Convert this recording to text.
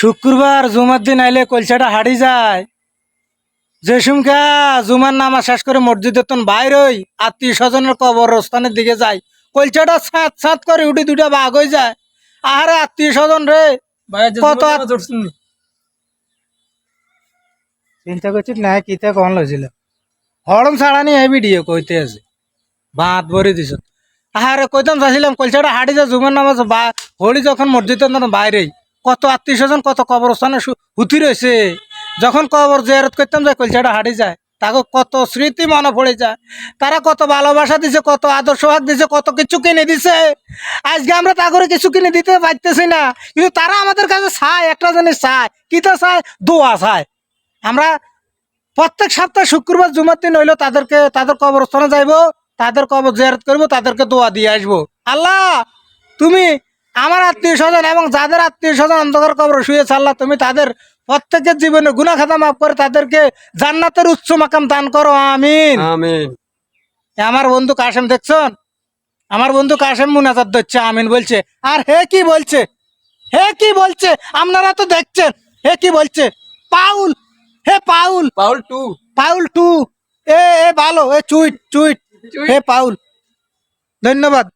শুক্রবার জুমার দিন আইলে কলসাটা হাড়ি যায়। যে সুমকা জুমার নামা শেষ করে মসজিদের তন বাইরই আত্মীয় স্বজনের কবরস্থানের দিকে যায়। কলচাটা ছাত ছাত করে উঠে দুটা বাঘ হয়ে যায়। আহারে আত্মীয় স্বজন রে কত চিন্তা করছি না কিতা কন লইছিল? হরম ছাড়া নি এই ভিডিও কইতে আছে। বাঁধ ভরে দিছ। আহারে কইতাম চাইছিলাম কলচাটা হাড়ি যা জুমার নামাজ বা হোলি যখন মসজিদের তখন বাইরেই কত আত্মীয় স্বজন, কত কবরস্থানে হুতি রয়েছে। যখন কবর জিয়ারত করতাম, যায় কলচাটা হাড়ি যায়। তাকে কত স্মৃতি মনে পড়ে যায়। তারা কত ভালোবাসা দিছে, কত আদর্শ ভাগ দিছে, কত কিছু কিনে দিছে। আজকে আমরা তা করে কিছু কিনে দিতে পারতেছি না। কিন্তু তারা আমাদের কাছে চায়, একটা জিনিস চায়। কিতা চায়? দোয়া চায়। আমরা প্রত্যেক সপ্তাহে শুক্রবার, জুমার দিন হইল তাদেরকে, তাদের কবরস্থানে যাইবো, তাদের কবর জিয়ারত করব, তাদেরকে দোয়া দিয়ে আসব। আল্লাহ, তুমি আমার আত্মীয় স্বজন এবং যাদের আত্মীয় স্বজন অন্ধকার কবর শুয়েছে আল্লাহ তুমি তাদের প্রত্যেকের জীবনে গুনা খাতা মাফ করে তাদেরকে জান্নাতের উচ্চ মাকাম দান করো আমিন। আমিন। এ আমার বন্ধু কাশেম দেখছেন আমার বন্ধু কাশেম মুনাজাত দিচ্ছে আমিন বলছে। আর হে কি বলছে? হে কি বলছে? আপনারা তো দেখছেন। হে কি বলছে? পাউল। হে পাউল। পাউল টু। পাউল টু। এ এ ভালো এ চুইট। চুইট। হে পাউল। ধন্যবাদ।